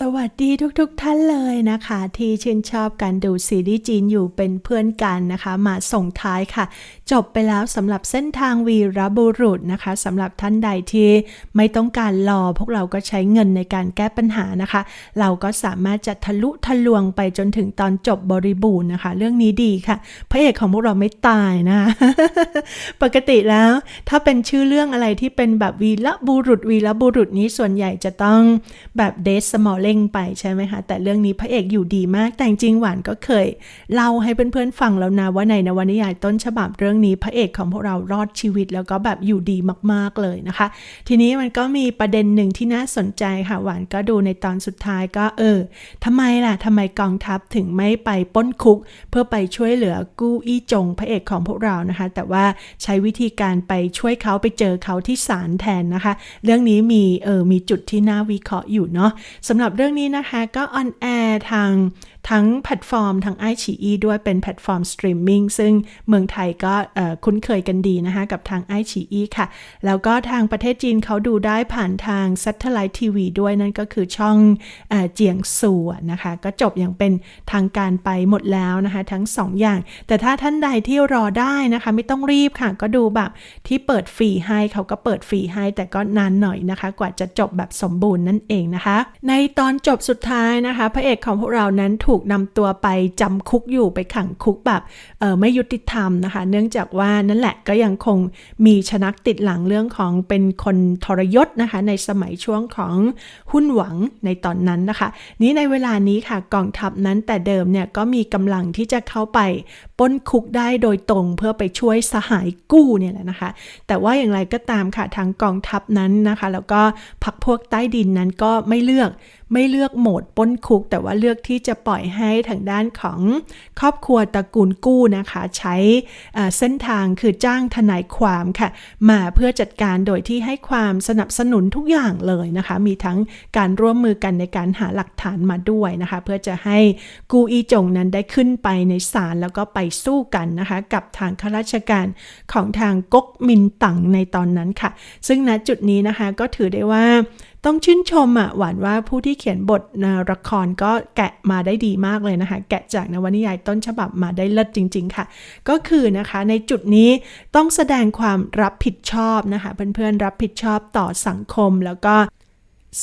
สวัสดีทุกๆทท่านเลยนะคะ ที่ชื่นชอบการดูซีรีส์จีนอยู่เป็นเพื่อนกันนะคะ มาส่งท้ายค่ะ จบไปแล้วสำหรับเส้นทางวีรบุรุษนะคะสำหรับท่านใดที่ไม่ต้องการรอพวกเราก็ใช้เงินในการแก้ปัญหานะคะ เราก็สามารถจะทะลุทะลวงไปจนถึงตอนจบบริบูรณ์นะคะ เรื่องนี้ดีค่ะพระเอกของพวกเราไม่ตายนะะปกติแล้ว ถ้าเป็นชื่อเรื่องอะไรที่เป็นแบบวีรบุรุษวีรบุรุษนี้ส่วนใหญ่จะต้องแบบเดสสมอลเล่งไปใช่ไหมคะแต่เรื่องนี้พระเอกอยู่ดีมาก แต่จริงหวานก็เคยเล่าให้เพื่อนๆฟังแล้วนะว่าในนวนิยายต้นฉบับเรื่องนี้พระเอกของพวกเรารอดชีวิต แล้วก็แบบอยู่ดีมากๆเลยนะคะ ทีนี้มันก็มีประเด็นหนึ่งที่น่าสนใจค่ะหวานก็ดูในตอนสุดท้ายก็เออทำไมล่ะทำไมกองทัพถึงไม่ไปป้นคุก เพื่อไปช่วยเหลือกู้อี้จงพระเอกของพวกเรานะคะ แต่ว่าใช้วิธีการไปช่วยเขาไปเจอเขาที่ศาลแทนนะคะ เรื่องนี้มีเออมีจุดที่น่าวิเคราะห์อยู่เนาะสำหรับเรื่องนี้นะคะ ก็ออนแอร์ทางทั้งแพลตฟอร์มทางไอชีอีด้วยเป็นแพลตฟอร์มสตรีมมิ่งซึ่งเมืองไทยก็คุ้นเคยกันดีนะคะ กับทางไอชีอีค่ะ แล้วก็ทางประเทศจีนเขาดูได้ผ่านทางซัตเทไลท์ทีวีด้วยนั่นก็คือช่องเจียงสูนะคะ ก็จบอย่างเป็นทางการไปหมดแล้วนะคะ ทั้ง 2 อย่าง แต่ถ้าท่านใดที่รอได้นะคะ ไม่ต้องรีบค่ะ ก็ดูแบบที่เปิดฟรีให้เขาก็เปิดฟรีให้ แต่ก็นานหน่อยนะคะ กว่าจะจบแบบสมบูรณ์นั่นเองนะคะ ในตอนอนจบสุดท้ายนะคะ พระเอกของพวกเรานั้นถูกนำตัวไปจำคุกอยู่ไปขังคุกแบบไม่ยุติธรรมนะคะ เนื่องจากว่านั่นแหละก็ยังคงมีชนักติดหลังเรื่องของเป็นคนทรยศนะคะ ในสมัยช่วงของหุ้นหวังในตอนนั้นนะคะ นี้ในเวลานี้ค่ะกองทัพนั้นแต่เดิมเนี่ยก็มีกำลังที่จะเข้าไปป้นคุกได้โดยตรงเพื่อไปช่วยสหายกู้เนี่ยแหละนะคะ แต่ว่าอย่างไรก็ตามค่ะทางกองทัพนั้นนะคะ แล้วก็พักพวกใต้ดินนั้นก็ไม่เลือกไม่เลือกโหมดป้นคุก แต่ว่าเลือกที่จะปล่อยให้ทางด้านของครอบครัวตระกูลกู้นะคะ ใช้เส้นทางคือจ้างทนายความค่ะ มาเพื่อจัดการโดยที่ให้ความสนับสนุนทุกอย่างเลยนะคะ มีทั้งการร่วมมือกันในการหาหลักฐานมาด้วยนะคะ เพื่อจะให้กู้อีจงนั้นได้ขึ้นไปในศาลแล้วก็ไปสู้กันนะคะ กับทางข้าราชการของทางก๊กมินตั๋งในตอนนั้นค่ะ ซึ่งณจุดนี้นะคะก็ถือได้ว่า ต้องชื่นชมอะหวานว่าผู้ที่เขียนบทละครก็แกะมาได้ดีมากเลยนะคะ แกะจากนวนิยายต้นฉบับมาได้เลิศจริง ๆ ค่ะ ก็คือนะคะในจุดนี้ต้องแสดงความรับผิดชอบนะคะเพื่อนๆรับผิดชอบต่อสังคมแล้วก็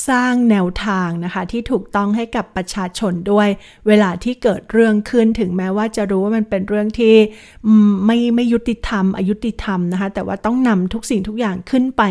สร้างแนวทางนะคะที่ถูกต้องให้กับประชาชนด้วย เวลาที่เกิดเรื่องขึ้นถึงแม้ว่าจะรู้ว่ามันเป็นเรื่องที่ไม่ไม่ยุติธรรมอายุติธรรมนะคะแต่ว่าต้องนำทุกสิ่งทุกอย่างขึ้นไป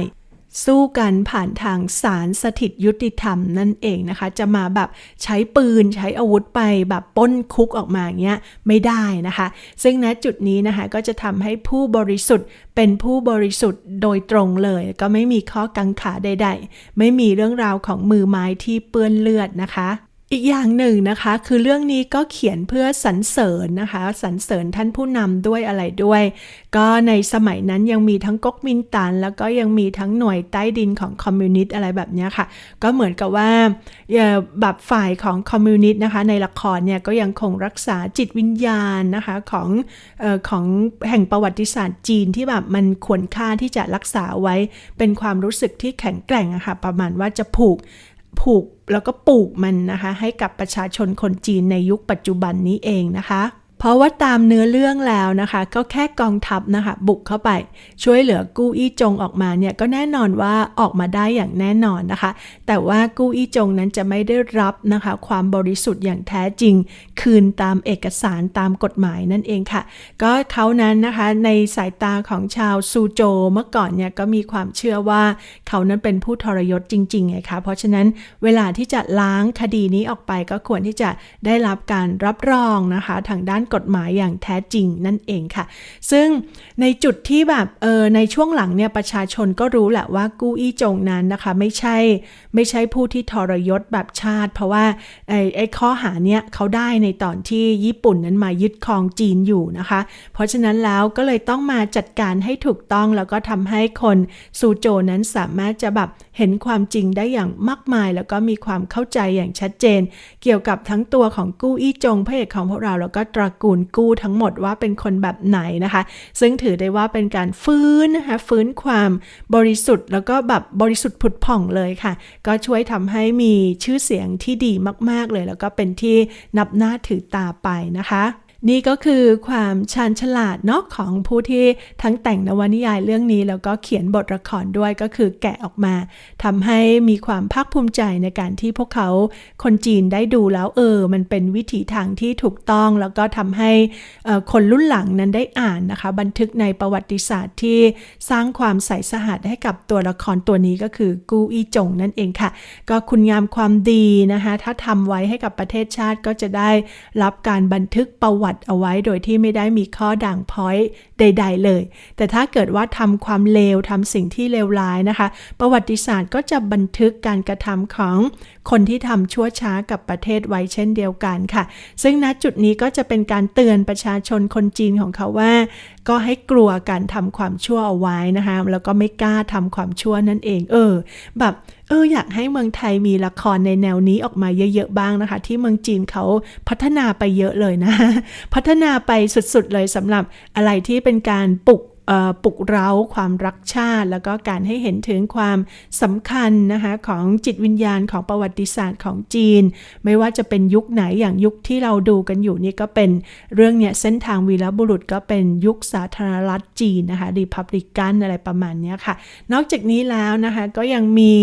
สู้กันผ่านทางศาลสถิตยุติธรรมนั่นเองนะคะ จะมาแบบใช้ปืนใช้อาวุธไปแบบป้นคุกออกมาเงี้ยไม่ได้นะคะ ซึ่งณจุดนี้นะคะก็จะทำให้ผู้บริสุทธิ์เป็นผู้บริสุทธิ์โดยตรงเลย ก็ไม่มีข้อกังขาใด ๆ ไม่มีเรื่องราวของมือไม้ที่เปื้อนเลือดนะคะ อีกอย่างหนึ่งนะคะ คือเรื่องนี้ก็เขียนเพื่อสรรเสริญนะคะสรรเสริญท่านผู้นำด้วยอะไรด้วย ก็ในสมัยนั้นยังมีทั้งก๊กมินตั๋นแล้วก็ยังมีทั้งหน่วยใต้ดินของคอมมิวนิสต์อะไรแบบนี้ค่ะ ก็เหมือนกับว่าแบบฝ่ายของคอมมิวนิสต์นะคะ ในละครเนี่ยก็ยังคงรักษาจิตวิญญาณนะคะของออของแห่งประวัติศาสตร์จีนที่แบบมันควรค่าที่จะรักษาไว้เป็นความรู้สึกที่แข็งแกร่งอะค่ะประมาณว่าจะผูก ผูกแล้วก็ปลูกมันนะคะ ให้กับประชาชนคนจีนในยุคปัจจุบันนี้เองนะคะ เพราะว่าตามเนื้อเรื่องแล้วนะคะ ก็แค่กองทัพนะคะ บุกเข้าไป ช่วยเหลือกู้อี้จงออกมาเนี่ยก็แน่นอนว่าออกมาได้อย่างแน่นอนนะคะ แต่ว่ากู้อี้จงนั้นจะไม่ได้รับนะคะ ความบริสุทธิ์อย่างแท้จริง คืนตามเอกสารตามกฎหมายนั่นเองค่ะ ก็เขานั้นนะคะในสายตาของชาวซูโจเมื่อก่อนเนี่ยก็มีความเชื่อว่าเขานั้นเป็นผู้ทรยศจริงๆไงคะเพราะฉะนั้นเวลาที่จะล้างคดีนี้ออกไปก็ควรที่จะได้รับการรับรองนะคะ ทางด้านกฎหมายอย่างแท้จริงนั่นเองค่ะ ซึ่งในจุดที่แบบเออในช่วงหลังเนี่ยประชาชนก็รู้แหละว่ากู้อี้จงนั้นนะคะ ไม่ใช่ไม่ใช่ผู้ที่ทรยศแบบชาติ เพราะว่าไอ้ไอข้อหาเนี้ยเขาได้ในตอนที่ญี่ปุ่นนั้นมายึดครองจีนอยู่นะคะ เพราะฉะนั้นแล้วก็เลยต้องมาจัดการให้ถูกต้องแล้วก็ทำให้คนซูโจนั้นสามารถจะแบบเห็นความจริงได้อย่างมากมาย แล้วก็มีความเข้าใจอย่างชัดเจน เกี่ยวกับทั้งตัวของกู้อี้จงพระเอกของพวกเราแล้วก็ตระกูลกู้ทั้งหมดว่าเป็นคนแบบไหนนะคะ ซึ่งถือได้ว่าเป็นการฟื้นนะคะฟื้นความบริสุทธิ์ แล้วก็แบบบริสุทธิ์ผุดผ่องเลยค่ะ ก็ช่วยทำให้มีชื่อเสียงที่ดีมาก ๆเลย แล้วก็เป็นที่นับหน้าถือตาไปนะคะ นี่ก็คือความชาญฉลาดเนาะของผู้ที่ทั้งแต่งนวนิยายเรื่องนี้ แล้วก็เขียนบทละครด้วยก็คือแกะออกมาทำให้มีความภาคภูมิใจในการที่พวกเขาคนจีนได้ดูแล้วเออ มันเป็นวิถีทางที่ถูกต้อง แล้วก็ทำให้คนรุ่นหลังนั้นได้อ่านนะคะ บันทึกในประวัติศาสตร์ที่สร้างความใสสะอาดให้กับตัวละครตัวนี้ก็คือกูอีจงนั่นเองค่ะ ก็คุณงามความดีนะคะถ้าทำไว้ให้กับประเทศชาติก็จะได้รับการบันทึกประวัติเอาไว้โดยที่ไม่ได้มีข้อด่างพ้อยใด ๆ เลย แต่ถ้าเกิดว่าทำความเลวทำสิ่งที่เลวร้ายนะคะ ประวัติศาสตร์ก็จะบันทึกการกระทำของคนที่ทำชั่วช้ากับประเทศไว้เช่นเดียวกันค่ะ ซึ่งณจุดนี้ก็จะเป็นการเตือนประชาชนคนจีนของเขาว่า ก็ให้กลัวการทำความชั่วเอาไว้นะคะ แล้วก็ไม่กล้าทำความชั่วนั่นเอง เออ แบบ อออยากให้เมืองไทยมีละครในแนวนี้ออกมาเยอะๆบ้างนะคะ ที่เมืองจีนเขาพัฒนาไปเยอะเลยนะ พัฒนาไปสุดๆเลยสำหรับอะไรที่เป็นการปลุก ปลุกเร้าความรักชาติ แล้วก็การให้เห็นถึงความสำคัญนะคะของจิตวิญญาณของประวัติศาสตร์ของจีน ไม่ว่าจะเป็นยุคไหนอย่างยุคที่เราดูกันอยู่นี่ก็เป็นเรื่องเนี่ยเส้นทางวีรบุรุษก็เป็นยุคสาธารณรัฐจีนนะคะรีพับลิกันอะไรประมาณนี้ค่ะ นอกจากนี้แล้วนะคะก็ยังมี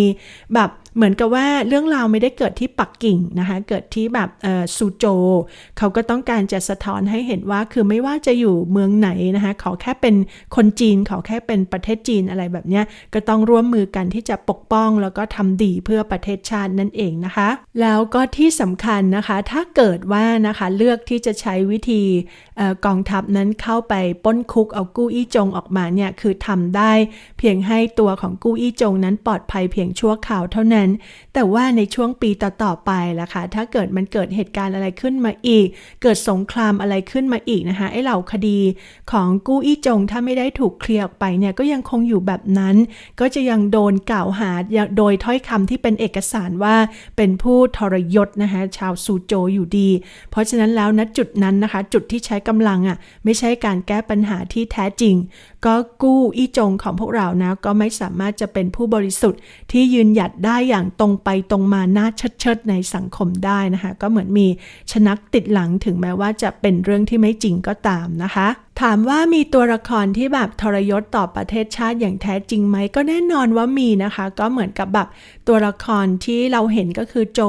แบบ เหมือนกับว่าเรื่องราวไม่ได้เกิดที่ปักกิ่งนะคะ เกิดที่แบบซูโจ เขาก็ต้องการจะสะท้อนให้เห็นว่าคือไม่ว่าจะอยู่เมืองไหนนะคะ ขอแค่เป็นคนจีน ขอแค่เป็นประเทศจีนอะไรแบบเนี้ย ก็ต้องร่วมมือกันที่จะปกป้อง แล้วก็ทำดีเพื่อประเทศชาตินั่นเองนะคะ แล้วก็ที่สำคัญนะคะ ถ้าเกิดว่านะคะเลือกที่จะใช้วิธีออกองทัพนั้นเข้าไปป้นคุกเอากู้อี้จงออกมาเนี่ย คือทำได้เพียงให้ตัวของกู้อี้จงนั้นปลอดภัยเพียงชั่วคราวเท่านั้นแต่ว่าในช่วงปีต่อๆไปล่ะค่ะถ้าเกิดมันเกิดเหตุการณ์อะไรขึ้นมาอีก เกิดสงครามอะไรขึ้นมาอีกนะคะไอ้เหล่าคดีของกู้อี้จงถ้าไม่ได้ถูกเคลียร์ออกไปเนี่ยก็ยังคงอยู่แบบนั้น ก็จะยังโดนกล่าวหาโดยถ้อยคำที่เป็นเอกสารว่าเป็นผู้ทรยศนะคะชาวซูโจอยู่ดี เพราะฉะนั้นแล้วณจุดนั้นนะคะ จุดที่ใช้กำลังอะไม่ใช่การแก้ปัญหาที่แท้จริง ก็กู้อี้จงของพวกเรานะก็ไม่สามารถจะเป็นผู้บริสุทธิ์ที่ยืนหยัดได้อย่างตรงไปตรงมาหน้าเชิดๆในสังคมได้นะคะ ก็เหมือนมีชนักติดหลังถึงแม้ว่าจะเป็นเรื่องที่ไม่จริงก็ตามนะคะ ถามว่ามีตัวละครที่แบบทรยศต่อประเทศชาติอย่างแท้จริงไหม ก็แน่นอนว่ามีนะคะ ก็เหมือนกับแบบตัวละครที่เราเห็นก็คือโจ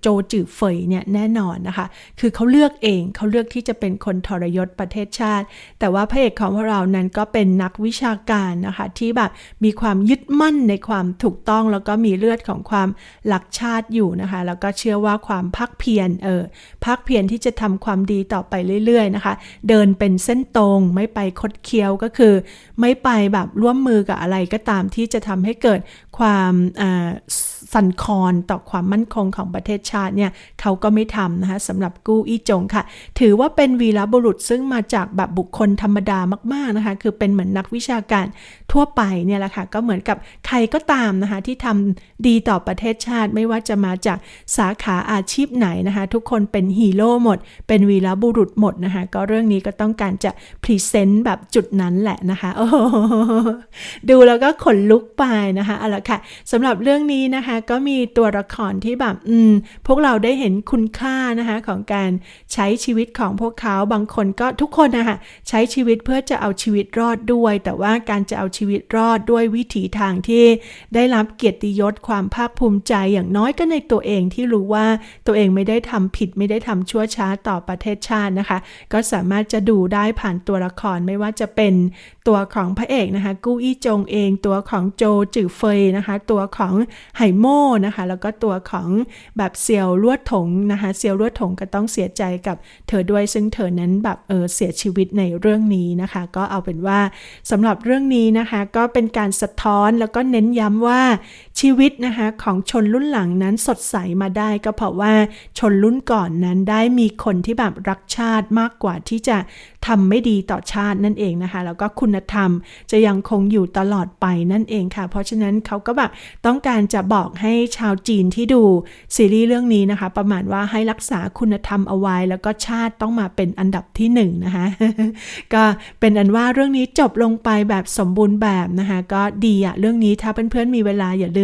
โจจือเฟยเนี่ยแน่นอนนะคะ คือเขาเลือกเองเขาเลือกที่จะเป็นคนทรยศประเทศชาติ แต่ว่าพระเอกของพวกเรานั้นก็เป็นนักวิชาการนะคะ ที่แบบมีความยึดมั่นในความถูกต้องแล้วก็มีเลือดของความรักชาติอยู่นะคะ แล้วก็เชื่อว่าความพักเพียรเออพักเพียรที่จะทำความดีต่อไปเรื่อยๆนะคะ เดินเป็นเส้นตรงไม่ไปคดเคี้ยวก็คือ ไม่ไปแบบร่วมมือกับอะไรก็ตามที่จะทำให้เกิดความ สั่นคลอนต่อความมั่นคงของประเทศชาติเนี่ยเขาก็ไม่ทำนะคะสำหรับกู้อี้จงค่ะ ถือว่าเป็นวีรบุรุษซึ่งมาจากแบบบุคคลธรรมดามากๆนะคะ คือเป็นเหมือนนักวิชาการทั่วไปเนี่ยแหละค่ะก็เหมือนกับใครก็ตามนะคะที่ทำดีต่อประเทศชาติ ไม่ว่าจะมาจากสาขาอาชีพไหนนะคะ ทุกคนเป็นฮีโร่หมด เป็นวีรบุรุษหมดนะคะ ก็เรื่องนี้ก็ต้องการจะพรีเซนต์แบบจุดนั้นแหละนะคะโอ้ดูแล้วก็ขนลุกไปนะคะเอาละค่ะสำหรับเรื่องนี้นะคะก็มีตัวละครที่แบบอืมพวกเราได้เห็นคุณค่านะคะของการใช้ชีวิตของพวกเขาบางคนก็ทุกคนนะคะใช้ชีวิตเพื่อจะเอาชีวิตรอดด้วย แต่ว่าการจะเอาชีวิตรอดด้วยวิถีทางที่ได้รับเกียรติยศความภาคภูมิใจอย่างน้อยก็ในตัวเองที่รู้ว่าตัวเองไม่ได้ทำผิดไม่ได้ทำชั่วช้าต่อประเทศชาตินะคะ ก็สามารถจะดูได้ผ่านตัวละครไม่ว่าจะเป็นตัวของพระเอกนะคะ กู้อี้จงเอง ตัวของโจจือเฟยนะคะ ตัวของไหโม่นะคะ แล้วก็ตัวของแบบเซียวลวดถงนะคะเซียวลวดถงก็ต้องเสียใจกับเธอด้วยซึ่งเธอนั้นแบบเออเสียชีวิตในเรื่องนี้นะคะ ก็เอาเป็นว่าสำหรับเรื่องนี้นะคะ ก็เป็นการสะท้อนแล้วก็เน้นย้ำว่าชีวิตนะคะของชนรุ่นหลังนั้นสดใสมาได้ก็เพราะว่าชนรุ่นก่อนนั้นได้มีคนที่แบบรักชาติมากกว่าที่จะทำไม่ดีต่อชาตินั่นเองนะคะ แล้วก็คุณธรรมจะยังคงอยู่ตลอดไปนั่นเองค่ะ เพราะฉะนั้นเขาก็แบบต้องการจะบอกให้ชาวจีนที่ดูซีรีส์เรื่องนี้นะคะ ประมาณว่าให้รักษาคุณธรรมเอาไว้ แล้วก็ชาติต้องมาเป็นอันดับที่หนึ่งนะคะก็เป็นอันว่าเรื่องนี้จบลงไปแบบสมบูรณ์แบบนะคะ ก็ดีอะเรื่องนี้ถ้าเพื่อนๆมีเวลาอย่าลืม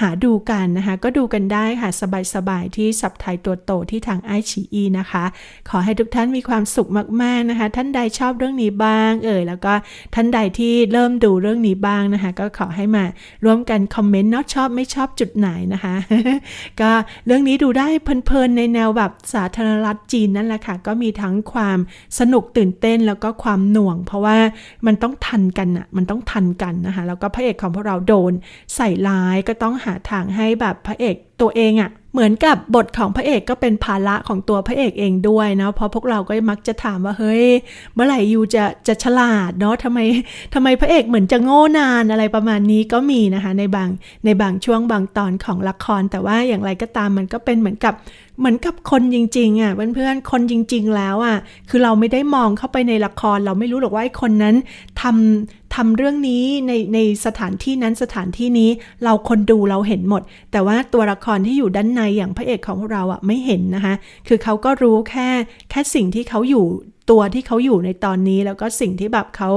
หาดูกันนะคะ ก็ดูกันได้ค่ะ สบายๆ ที่สับไทยตัวโตที่ทางไอชีอีนะคะ ขอให้ทุกท่านมีความสุขมากๆนะคะ ท่านใดชอบเรื่องนี้บ้าง เอ่ยแล้วก็ท่านใดที่เริ่มดูเรื่องนี้บ้างนะคะ ก็ขอให้มาร่วมกันคอมเมนต์เนาะชอบไม่ชอบจุดไหนนะคะ ก็เรื่องนี้ดูได้เพลินๆในแนวแบบสาธารณรัฐจีนนั่นแหละค่ะ ก็มีทั้งความสนุกตื่นเต้นแล้วก็ความหน่วง เพราะว่ามันต้องทันกันอะมันต้องทันกันนะคะ แล้วก็พระเอกของพวกเราโดนใส่ร้ายก็ต้องหาทางให้แบบพระเอกตัวเองอะเหมือนกับบทของพระเอกก็เป็นภาระของตัวพระเอกเองด้วยนะเพราะพวกเราก็มักจะถามว่าเฮ้ย เมื่อไหร่ยูจะจะฉลาดเนาะทำไมทำไมพระเอกเหมือนจะโง่นานอะไรประมาณนี้ก็มีนะคะ ในบางในบางช่วงบางตอนของละคร แต่ว่าอย่างไรก็ตามมันก็เป็นเหมือนกับเหมือนกับคนจริงๆอะเพื่อนๆคนจริง ๆ แล้วอะคือเราไม่ได้มองเข้าไปในละคร เราไม่รู้หรอกว่าไอ้คนนั้นทำ ทำเรื่องนี้ในในสถานที่นั้นสถานที่นี้เราคนดูเราเห็นหมด แต่ว่าตัวละครที่อยู่ด้านในอย่างพระเอกของเราอะไม่เห็นนะคะ คือเขาก็รู้แค่แค่สิ่งที่เขาอยู่ ตัวที่เขาอยู่ในตอนนี้ แล้วก็สิ่งที่แบบเขา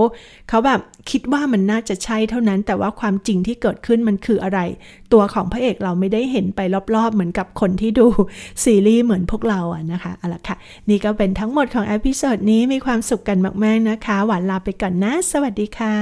เขาแบบคิดว่ามันน่าจะใช่เท่านั้น แต่ว่าความจริงที่เกิดขึ้นมันคืออะไร ตัวของพระเอกเราไม่ได้เห็นไปรอบๆ เหมือนกับคนที่ดูซีรีส์เหมือนพวกเราอะนะคะเอาละค่ะ นี่ก็เป็นทั้งหมดของเอพิโซดนี้มีความสุขกันมากๆนะคะ หวานลาไปก่อนนะ สวัสดีค่ะ